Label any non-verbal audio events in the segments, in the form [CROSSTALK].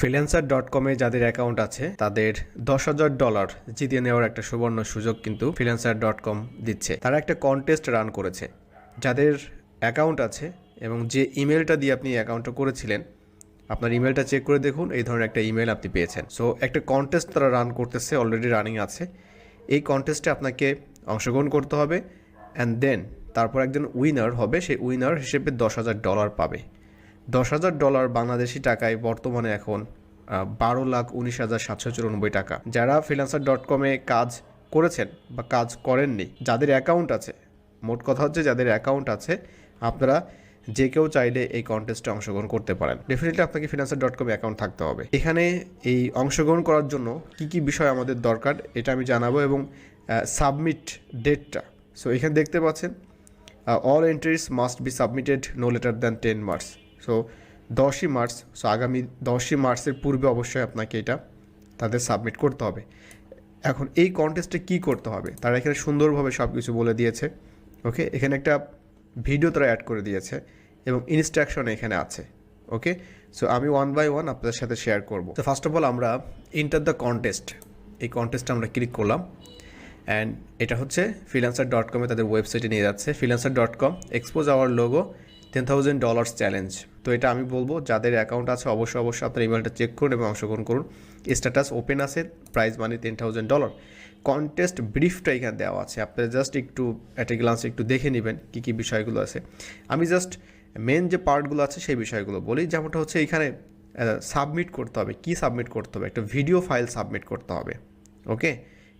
Freelancer dot কমে যাদের account আছে, তাদের দশ হাজার ডলার জিতিয়ে নেওয়ার একটা সুবর্ণ সুযোগ কিন্তু ফ্রিল্যান্সার ডট কম দিচ্ছে। তারা একটা কন্টেস্ট রান করেছে। যাদের অ্যাকাউন্ট আছে এবং যে ইমেলটা দিয়ে আপনি অ্যাকাউন্টটা করেছিলেন, আপনার ইমেলটা চেক করে দেখুন, এই ধরনের একটা ইমেল আপনি পেয়েছেন। সো একটা কন্টেস্ট তারা রান করতেছে অলরেডি রানিং আছে। এই কন্টেস্টে আপনাকে অংশগ্রহণ করতে হবে অ্যান্ড দেন তারপর একজন উইনার হবে, সেই উইনার হিসেবে দশ হাজার ডলার পাবে। দশ হাজার ডলার বাংলাদেশি টাকায় বর্তমানে এখন বারো লাখ উনিশ হাজার সাতশো চুরানব্বই টাকা। যারা ফ্রিলান্সার ডট কমে কাজ করেছেন বা কাজ করেননি, যাদের অ্যাকাউন্ট আছে, মোট কথা হচ্ছে যাদের অ্যাকাউন্ট আছে, আপনারা যে কেউ চাইলে এই কন্টেস্টে অংশগ্রহণ করতে পারেন। ডেফিনেটলি আপনাকে ফিনান্সার ডট কম অ্যাকাউন্ট থাকতে হবে। এখানে এই অংশগ্রহণ করার জন্য কি কি বিষয় আমাদের দরকার, এটা আমি জানাব এবং সাবমিট ডেটটা সো এখানে দেখতে পাচ্ছেন all entries must be submitted no later than ten March so দশই মার্চ সো আগামী দশই মার্চের পূর্বে অবশ্যই আপনাকে এটা তাদের সাবমিট করতে হবে। এখন এই কন্টেস্টে কি করতে হবে? তারা এখানে সুন্দরভাবে সব কিছু বলে দিয়েছে। ওকে এখানে একটা ভিডিও তারা অ্যাড করে দিয়েছে এবং ইনস্ট্রাকশন এখানে আছে। ওকে সো আমি ওয়ান বাই ওয়ান আপনাদের সাথে শেয়ার করব। তো ফার্স্ট অফ অল আমরা ইন্টার দ্য কন্টেস্ট এই কন্টেস্টে আমরা ক্লিক করলাম। অ্যান্ড এটা হচ্ছে ফিলান্সার ডট কমে তাদের ওয়েবসাইটে নিয়ে যাচ্ছে। Freelancer dot com expose our logo ten thousand dollars challenge তো এটা আমি বলব, যাদের অ্যাকাউন্ট আছে অবশ্যই অবশ্যই আপনার ইমেলটা চেক করুন এবং অংশগ্রহণ করুন। স্ট্যাটাস ওপেন আছে prize money ten thousand dollar contest ব্রিফটা এখানে দেওয়া আছে, আপনারা জাস্ট একটু অ্যাট এ গ্লান্স একটু দেখে নেবেন কী কী বিষয়গুলো আছে। আমি জাস্ট মেন যে পার্টগুলো আছে, সেই বিষয়গুলো বলি। যেমনটা হচ্ছে এখানে সাবমিট করতে হবে। কি সাবমিট করতে হবে? একটা ভিডিও ফাইল সাবমিট করতে হবে। ওকে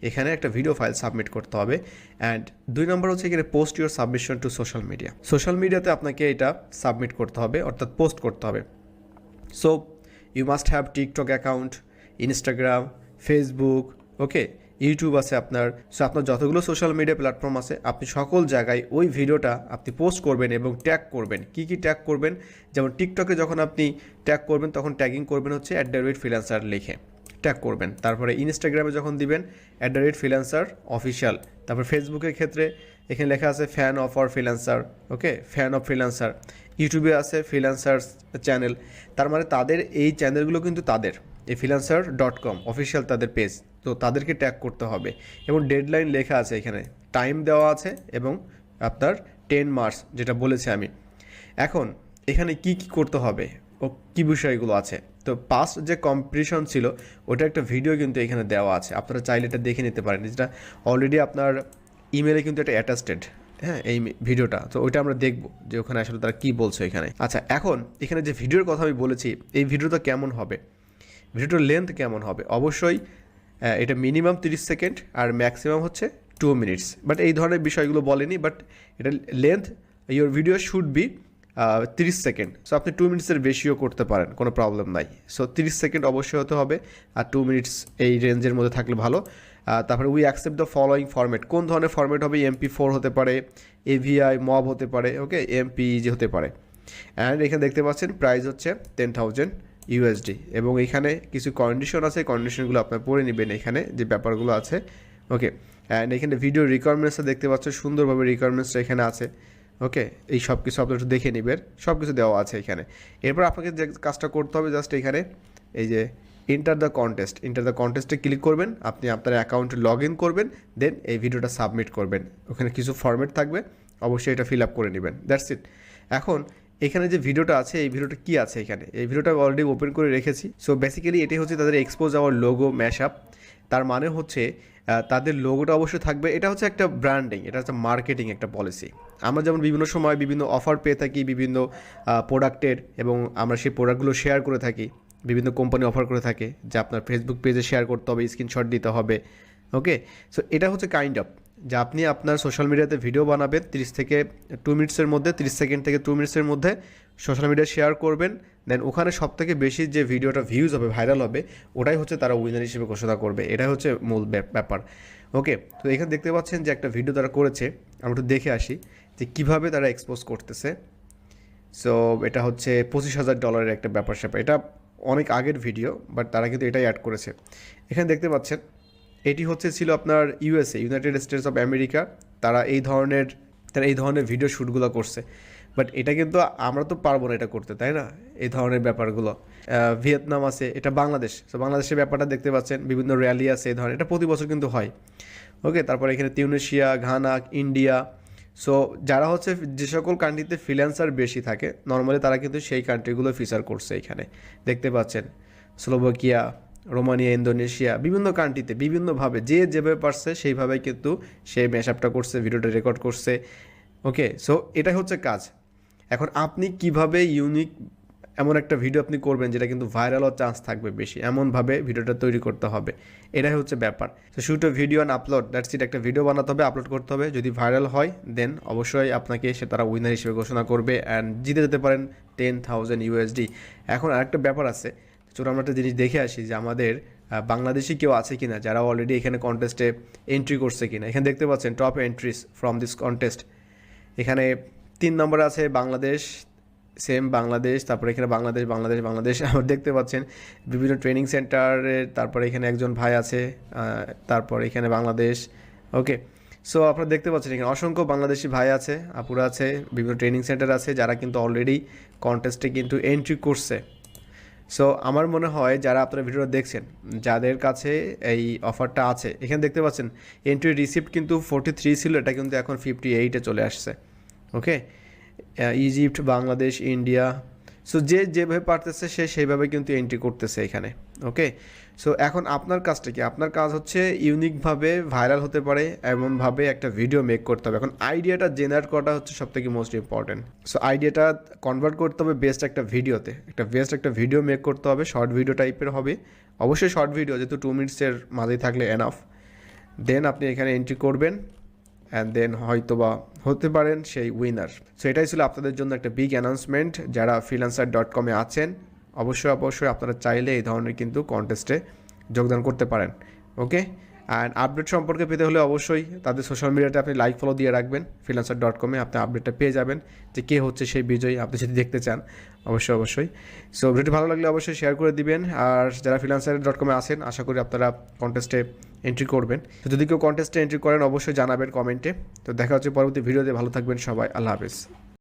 এখানে একটা ভিডিও ফাইল সাবমিট করতে হবে। অ্যান্ড দুই নম্বর হচ্ছে এখানে post your submission to social media social মিডিয়াতে আপনাকে এটা সাবমিট করতে হবে, অর্থাৎ পোস্ট করতে হবে। So you must have TikTok account Instagram Facebook okay YouTube আছে আপনার। সো আপনার যতগুলো সোশ্যাল মিডিয়া প্ল্যাটফর্ম আছে, আপনি সকল জায়গায় ওই ভিডিওটা আপনি পোস্ট করবেন এবং ট্যাগ করবেন। কি কি ট্যাগ করবেন? যেমন টিকটকে যখন আপনি ট্যাগ করবেন, তখন ট্যাগিং করবেন হচ্ছে অ্যাট দ্য রেট ফ্রিল্যান্সার লিখে। ট্যাগ করবেন। তারপরে ইনস্টাগ্রামে যখন দিবেন at the rate freelancer official তারপর ফেসবুকের ক্ষেত্রে এখানে লেখা আছে fan of R freelancer okay fan of freelancer ইউটিউবে আছে ফ্রিল্যান্সার চ্যানেল তার মানে তাদের এই চ্যানেলগুলো কিন্তু তাদের। এই ফ্রিল্যান্সার ডট কম অফিসিয়াল তাদের পেজ তো তাদেরকে ট্যাগ করতে হবে। এবং ডেডলাইন লেখা আছে এখানে। টাইম দেওয়া আছে এবং আপনার টেন মার্চ যেটা বলেছি আমি। এখন, এখানে কি কি করতে হবে? ও কী বিষয়গুলো আছে? তো পাস্ট যে কম্পিটিশন ছিল, ওটা একটা ভিডিও কিন্তু এখানে দেওয়া আছে। আপনারা চাইলে এটা দেখে নিতে পারেন। যেটা অলরেডি আপনার ইমেলে কিন্তু এটা অ্যাটাস্টেড হ্যাঁ এই ভিডিওটা তো ওইটা আমরা দেখব যে ওখানে আসলে তারা কী বলছে এখানে। আচ্ছা এখন এখানে যে ভিডিওর কথা আমি বলেছি, এই ভিডিওটা কেমন হবে? ভিডিওটার লেন্থ কেমন হবে? অবশ্যই এটা মিনিমাম তিরিশ সেকেন্ড আর ম্যাক্সিমাম হচ্ছে টু মিনিটস বাট এই ধরনের বিষয়গুলো বলেনি বাট এটা length your video should be তিরিশ সেকেন্ড। সো আপনি টু মিনিটসের বেশিও করতে পারেন, কোনো প্রবলেম নাই। সো তিরিশ সেকেন্ড অবশ্যই হতে হবে আর টু মিনিটস এই রেঞ্জের মধ্যে থাকলে ভালো। তারপরে we accept the following format কোন ধরনের ফরম্যাট হবে? এমপি ফোর হতে পারে এভিআই মব হতে পারে ওকে এমপি যে হতে পারে। অ্যান্ড এখানে দেখতে পাচ্ছেন প্রাইস হচ্ছে টেন থাউজেন্ড ইউএসডি এবং এখানে কিছু কন্ডিশন আছে কন্ডিশনগুলো আপনার পড়ে নেবেন এখানে যে ব্যাপারগুলো আছে ওকে অ্যান্ড এখানে ভিডিও রিকোয়ারমেন্টসটা দেখতে পাচ্ছেন, সুন্দরভাবে রিকোয়ারমেন্টসটা এখানে আছে। ওকে এই সব কিছু আপনার দেখে নেবেন। সব কিছু দেওয়া আছে এখানে। এরপর আপনাকে যে কাজটা করতে হবে জাস্ট এখানে এই যে enter the contest enter the কন্টেস্টে click করবেন, আপনি আপনার অ্যাকাউন্টে লগ ইন করবেন দেন এই ভিডিওটা সাবমিট করবেন। ওখানে কিছু ফরম্যাট থাকবে, অবশ্যই এটা ফিল আপ করে নেবেন। দ্যাটস ইট এখন এখানে যে ভিডিওটা আছে, এই ভিডিওটা কি আছে এখানে? এই ভিডিওটা অলরেডি ওপেন করে রেখেছি। সো বেসিক্যালি এটি হচ্ছে তাদের expose our logo mash up তার মানে হচ্ছে তাদের লোগোটা অবশ্যই থাকবে, এটা হচ্ছে একটা ব্র্যান্ডিং এটা হচ্ছে মার্কেটিং একটা পলিসি আমরা যেমন বিভিন্ন সময় বিভিন্ন অফার পেয়ে থাকি, বিভিন্ন প্রোডাক্টের এবং আমরা সেই প্রোডাক্টগুলো শেয়ার করে থাকি, বিভিন্ন কোম্পানি অফার করে থাকে, যে আপনার ফেসবুক পেজে শেয়ার করতে হবে স্ক্রিনশট দিতে হবে ওকে সো এটা হচ্ছে কাইন্ড অফ যে আপনি আপনার সোশ্যাল মিডিয়াতে ভিডিও বানাবেন, তিরিশ থেকে টু মিনিটসের মধ্যে, তিরিশ সেকেন্ড থেকে টু মিনিটসের মধ্যে সোশ্যাল মিডিয়া শেয়ার করবেন দেন ওখানে সব থেকে বেশি যে ভিডিওটা ভিউজ হবে ভাইরাল হবে, ওটাই হচ্ছে তারা উইনার হিসেবে ঘোষণা করবে। এটাই হচ্ছে মূল ব্যাপ- ব্যাপার। ওকে তো এখানে দেখতে পাচ্ছেন যে একটা ভিডিও তারা করেছে, আমরা একটু দেখে আসি যে কীভাবে তারা এক্সপোজ করতেছে। সো এটা হচ্ছে পঁচিশ হাজার ডলারের একটা ব্যাপার স্যাপার। এটা অনেক আগের ভিডিও বাট তারা কিন্তু এটাই অ্যাড করেছে। এখানে দেখতে পাচ্ছেন, এটি হচ্ছে ছিল আপনার USA United States of America তারা এই ধরনের, তারা এই ধরনের ভিডিও শ্যুটগুলো করছে। বাট এটা কিন্তু আমরা তো পারব না এটা করতে, তাই না? এই ধরনের ব্যাপারগুলো। ভিয়েতনাম আছে, এটা বাংলাদেশ। তো বাংলাদেশের ব্যাপারটা দেখতে পাচ্ছেন, বিভিন্ন র্যালি আছে এই ধরনের। এটা প্রতি বছর কিন্তু হয়। ওকে তারপরে এখানে তিউনেশিয়া ঘানা ইন্ডিয়া সো যারা হচ্ছে যে সকল কান্ট্রিতে ফ্রিল্যান্সার বেশি থাকে নর্মালি তারা কিন্তু সেই কান্ট্রিগুলো ফিচার করছে এখানে। দেখতে পাচ্ছেন স্লোভাকিয়া রোমানিয়া ইন্দোনেশিয়া বিভিন্ন কান্ট্রিতে বিভিন্নভাবে, যে যেভাবে পারছে সেইভাবে কিন্তু সে মেশআপটা করছে ভিডিওটা রেকর্ড করছে। ওকে সো এটাই হচ্ছে কাজ। এখন আপনি কীভাবে ইউনিক এমন একটা ভিডিও আপনি করবেন যেটা কিন্তু ভাইরাল হওয়ার চান্স থাকবে বেশি? এমনভাবে ভিডিওটা তৈরি করতে হবে। এটাই হচ্ছে ব্যাপার। তো shoot video and upload that's it একটা ভিডিও বানাতে হবে আপলোড করতে হবে। যদি ভাইরাল হয় দেন অবশ্যই আপনাকে সে তারা উইনার হিসেবে ঘোষণা করবে অ্যান্ড জিতে যেতে পারেন টেন থাউজেন্ড ইউএসডি এখন আরেকটা ব্যাপার আছে। চলুন আমরা একটা জিনিস দেখে আসি যে আমাদের বাংলাদেশি কেউ আছে কি না যারা অলরেডি এখানে কন্টেস্টে এন্ট্রি করছে কিনা। এখানে দেখতে পাচ্ছেন top entries from this contest এখানে তিন নম্বরে আছে বাংলাদেশ সেম বাংলাদেশ, তারপরে এখানে বাংলাদেশ বাংলাদেশ বাংলাদেশ, [LAUGHS] আবার দেখতে পাচ্ছেন বিভিন্ন ট্রেনিং সেন্টারের তারপরে এখানে একজন ভাই আছে তারপর এখানে বাংলাদেশ ওকে সো আপনারা দেখতে পাচ্ছেন এখানে অসংখ্য বাংলাদেশি ভাই আছে, আপুরা আছে, বিভিন্ন ট্রেনিং সেন্টার আছে, যারা কিন্তু অলরেডি কন্টেস্টে কিন্তু এন্ট্রি করছে সো আমার মনে হয় যারা আপনারা ভিডিওটা দেখছেন, যাদের কাছে এই অফারটা আছে, এখানে দেখতে পাচ্ছেন এন্ট্রি রিসিপ্ট কিন্তু ফোর্টি থ্রি ছিল, এটা কিন্তু এখন ফিফটি এইটে চলে আসছে okay Egypt Bangladesh India so যে যেভাবে পারতেছে, সে সেইভাবে কিন্তু এন্ট্রি করতেছে এখানে। ওকে সো এখন আপনার কাজটা কি? আপনার কাজ হচ্ছে ইউনিকভাবে ভাইরাল হতে পারে, এমনভাবে একটা ভিডিও মেক করতে হবে। এখন আইডিয়াটা জেনারেট করাটা হচ্ছে সবথেকে মোস্ট ইম্পর্টেন্ট সো আইডিয়াটা কনভার্ট করতে হবে বেস্ট একটা ভিডিওতে একটা বেস্ট একটা ভিডিও মেক করতে হবে শর্ট ভিডিও টাইপের হবে। অবশ্যই শর্ট ভিডিও যেহেতু টু মিনিটসের মাঝেই থাকলে এনাফ দেন আপনি এখানে এন্ট্রি করবেন। অ্যান্ড দেন হয়তোবা হতে পারেন সেই উইনার সো এটাই ছিল আপনাদের জন্য একটা বিগ অ্যানাউন্সমেন্ট যারা ফ্রিলান্সার ডট কমে আছেন, অবশ্যই অবশ্যই আপনারা চাইলে এই ধরনের কিন্তু কন্টেস্টে যোগদান করতে পারেন। ওকে অ্যান্ড আপডেট সম্পর্কে পেতে হলে অবশ্যই তাদের সোশ্যাল মিডিয়াতে আপনি লাইক ফলো দিয়ে রাখবেন। ফ্রিলান্সার ডট কমে আপনি আপডেটটা পেয়ে যাবেন যে কে হচ্ছে সেই বিজয়ী আপনি যদি দেখতে চান। অবশ্যই অবশ্যই। সো ভিডিওটি ভালো লাগলে অবশ্যই শেয়ার করে দিবেন। আর যারা ফ্রিলান্সার ডট কমে আসেন আশা করি আপনারা কন্টেস্টে এন্ট্রি করবেন। তো যদি কেউ কন্টেস্টে এন্ট্রি করেন, অবশ্যই জানাবেন কমেন্টে তো দেখা হচ্ছে পরবর্তী ভিডিওতে ভালো থাকবেন সবাই। আল্লাহ হাফেজ।